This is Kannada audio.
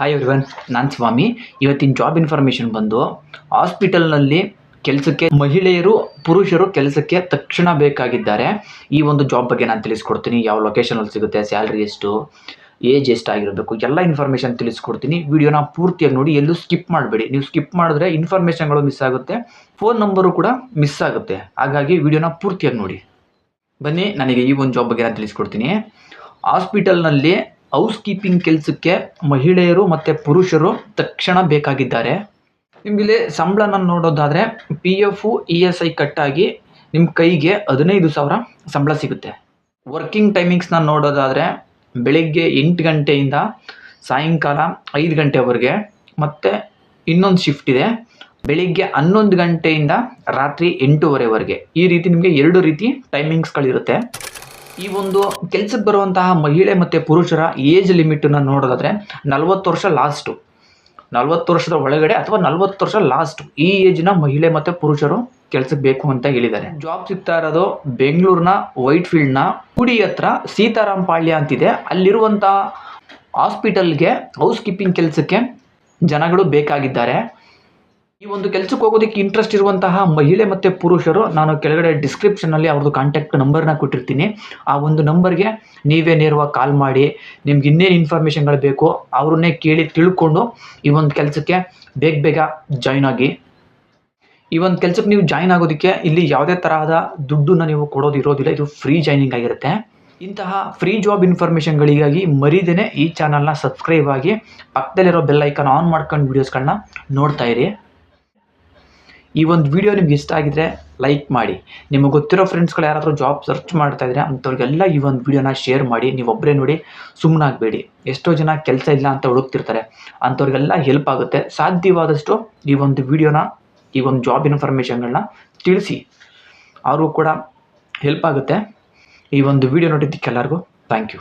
ಹಾಯ್ ಎವ್ರಿವನ್ ನಾನು ಸ್ವಾಮಿ. ಇವತ್ತಿನ ಜಾಬ್ ಇನ್ಫಾರ್ಮೇಷನ್ ಬಂದು ಹಾಸ್ಪಿಟಲ್ನಲ್ಲಿ ಕೆಲಸಕ್ಕೆ ಮಹಿಳೆಯರು, ಪುರುಷರು ಕೆಲಸಕ್ಕೆ ತಕ್ಷಣ ಬೇಕಾಗಿದ್ದಾರೆ. ಈ ಒಂದು ಜಾಬ್ ಬಗ್ಗೆ ನಾನು ತಿಳಿಸ್ಕೊಡ್ತೀನಿ. ಯಾವ ಲೊಕೇಶನಲ್ಲಿ ಸಿಗುತ್ತೆ ಸ್ಯಾಲ್ರಿ ಎಷ್ಟು ಏಜ್ ಎಷ್ಟಾಗಿರಬೇಕು, ಎಲ್ಲ ಇನ್ಫಾರ್ಮೇಷನ್ ತಿಳಿಸ್ಕೊಡ್ತೀನಿ. ವಿಡಿಯೋನ ಪೂರ್ತಿಯಾಗಿ ನೋಡಿ, ಎಲ್ಲೂ ಸ್ಕಿಪ್ ಮಾಡಬೇಡಿ. ನೀವು ಸ್ಕಿಪ್ ಮಾಡಿದ್ರೆ ಇನ್ಫಾರ್ಮೇಷನ್ಗಳು ಮಿಸ್ ಆಗುತ್ತೆ. ಫೋನ್ ನಂಬರು ಕೂಡ ಮಿಸ್ ಆಗುತ್ತೆ. ಹಾಗಾಗಿ ವಿಡಿಯೋನ ಪೂರ್ತಿಯಾಗಿ ನೋಡಿ. ಬನ್ನಿ ನನಗೆ ಈ ಒಂದು ಜಾಬ್ ಬಗ್ಗೆ ನಾನು ತಿಳಿಸ್ಕೊಡ್ತೀನಿ. ಹಾಸ್ಪಿಟಲ್ನಲ್ಲಿ ಹೌಸ್ ಕೀಪಿಂಗ್ ಕೆಲಸಕ್ಕೆ ಮಹಿಳೆಯರು ಮತ್ತು ಪುರುಷರು ತಕ್ಷಣ ಬೇಕಾಗಿದ್ದಾರೆ. ನಿಮಗಿಲ್ಲಿ ಸಂಬಳನ ನೋಡೋದಾದರೆ P F E S I ಕಟ್ಟಾಗಿ ನಿಮ್ಮ ಕೈಗೆ ಹದಿನೈದು ಸಾವಿರ ಸಂಬಳ ಸಿಗುತ್ತೆ. ವರ್ಕಿಂಗ್ ಟೈಮಿಂಗ್ಸ್ನ ನೋಡೋದಾದರೆ ಬೆಳಿಗ್ಗೆ ಎಂಟು ಗಂಟೆಯಿಂದ ಸಾಯಂಕಾಲ ಐದು ಗಂಟೆವರೆಗೆ ಮತ್ತು ಇನ್ನೊಂದು ಶಿಫ್ಟ್ ಇದೆ. ಬೆಳಿಗ್ಗೆ ಹನ್ನೊಂದು ಗಂಟೆಯಿಂದ ರಾತ್ರಿ ಎಂಟೂವರೆವರೆಗೆ. ಈ ರೀತಿ ನಿಮಗೆ ಎರಡು ರೀತಿ ಟೈಮಿಂಗ್ಸ್ಗಳಿರುತ್ತೆ ಈ ಒಂದು ಕೆಲ್ಸಕ್ಕೆ ಬರುವಂತಹ ಮಹಿಳೆ ಮತ್ತು ಪುರುಷರ ಏಜ್ ಲಿಮಿಟನ್ನು ನೋಡೋದಾದರೆ ನಲವತ್ತು ವರ್ಷ ಲಾಸ್ಟು ನಲ್ವತ್ತು ವರ್ಷದ ಒಳಗಡೆ ಅಥವಾ ನಲವತ್ತು ವರ್ಷ ಲಾಸ್ಟ್ ಈ ಏಜ್ನ ಮಹಿಳೆ ಮತ್ತು ಪುರುಷರು ಕೆಲಸಕ್ಕೆ ಬೇಕು ಅಂತ ಹೇಳಿದ್ದಾರೆ. ಜಾಬ್ ಸಿಗ್ತಾ ಇರೋದು ಬೆಂಗಳೂರಿನ ವೈಟ್ ಫೀಲ್ಡ್ನ ಕುಡಿ ಹತ್ರ ಸೀತಾರಾಮ್ ಪಾಳ್ಯ ಅಂತಿದೆ. ಅಲ್ಲಿರುವಂಥ ಹಾಸ್ಪಿಟಲ್ಗೆ ಹೌಸ್ ಕೀಪಿಂಗ್ ಕೆಲಸಕ್ಕೆ ಜನಗಳು ಬೇಕಾಗಿದ್ದಾರೆ. ಈ ಒಂದು ಕೆಲಸಕ್ಕೆ ಹೋಗೋದಕ್ಕೆ ಇಂಟ್ರೆಸ್ಟ್ ಇರುವಂತಹ ಮಹಿಳೆ ಮತ್ತು ಪುರುಷರು, ನಾನು ಕೆಳಗಡೆ ಡಿಸ್ಕ್ರಿಪ್ಷನಲ್ಲಿ ಅವ್ರದ್ದು ಕಾಂಟ್ಯಾಕ್ಟ್ ನಂಬರ್ನ ಕೊಟ್ಟಿರ್ತೀನಿ. ಆ ಒಂದು ನಂಬರ್ಗೆ ನೀವೇ ನೇರವಾಗಿ ಕಾಲ್ ಮಾಡಿ, ನಿಮ್ಗೆ ಇನ್ನೇನು ಇನ್ಫಾರ್ಮೇಷನ್ಗಳು ಬೇಕು ಅವ್ರನ್ನೇ ಕೇಳಿ ತಿಳ್ಕೊಂಡು ಈ ಒಂದು ಕೆಲಸಕ್ಕೆ ಬೇಗ ಬೇಗ ಜಾಯ್ನ್ ಆಗಿ. ಈ ಒಂದು ಕೆಲಸಕ್ಕೆ ನೀವು ಜಾಯ್ನ್ ಆಗೋದಕ್ಕೆ ಇಲ್ಲಿ ಯಾವುದೇ ತರಹದ ದುಡ್ಡನ್ನು ನೀವು ಕೊಡೋದು ಇರೋದಿಲ್ಲ, ಇದು ಫ್ರೀ ಜಾಯ್ನಿಂಗ್ ಆಗಿರುತ್ತೆ. ಇಂತಹ ಫ್ರೀ ಜಾಬ್ ಇನ್ಫಾರ್ಮೇಷನ್ಗಳಿಗಾಗಿ ಮರಿದೇನೆ ಈ ಚಾನಲ್ನ ಸಬ್ಸ್ಕ್ರೈಬ್ ಆಗಿ ಪಕ್ಕದಲ್ಲಿರೋ ಬೆಲ್ ಐಕಾನ್ ಆನ್ ಮಾಡ್ಕೊಂಡು ವೀಡಿಯೋಸ್ಗಳನ್ನ ನೋಡ್ತಾ ಇರಿ. ಈ ಒಂದು ವಿಡಿಯೋ ನಿಮ್ಗೆ ಇಷ್ಟ ಆಗಿದ್ರೆ ಲೈಕ್ ಮಾಡಿ. ನಿಮಗೆ ಗೊತ್ತಿರೋ ಫ್ರೆಂಡ್ಸ್ಗಳು ಯಾರಾದರೂ ಜಾಬ್ ಸರ್ಚ್ ಮಾಡ್ತಾ ಇದ್ರೆ ಅಂಥವ್ರಿಗೆಲ್ಲ ಈ ಒಂದು ವಿಡಿಯೋನ ಶೇರ್ ಮಾಡಿ. ನೀವು ಒಬ್ಬರೇ ನೋಡಿ ಸುಮ್ಮನಾಗಬೇಡಿ ಎಷ್ಟೋ ಜನ ಕೆಲಸ ಇಲ್ಲ ಅಂತ ಹುಡುಕ್ತಿರ್ತಾರೆ. ಅಂಥವ್ರಿಗೆಲ್ಲ ಹೆಲ್ಪ್ ಆಗುತ್ತೆ. ಸಾಧ್ಯವಾದಷ್ಟು ಈ ಒಂದು ವಿಡಿಯೋನ ಈ ಒಂದು ಜಾಬ್ ಇನ್ಫಾರ್ಮೇಷನ್ಗಳನ್ನ ತಿಳಿಸಿ. ಅವ್ರಿಗೂ ಕೂಡ ಹೆಲ್ಪ್ ಆಗುತ್ತೆ. ಈ ಒಂದು ವಿಡಿಯೋ ನೋಡಿದ್ದಕ್ಕೆಲ್ಲರಿಗೂ ಥ್ಯಾಂಕ್ ಯು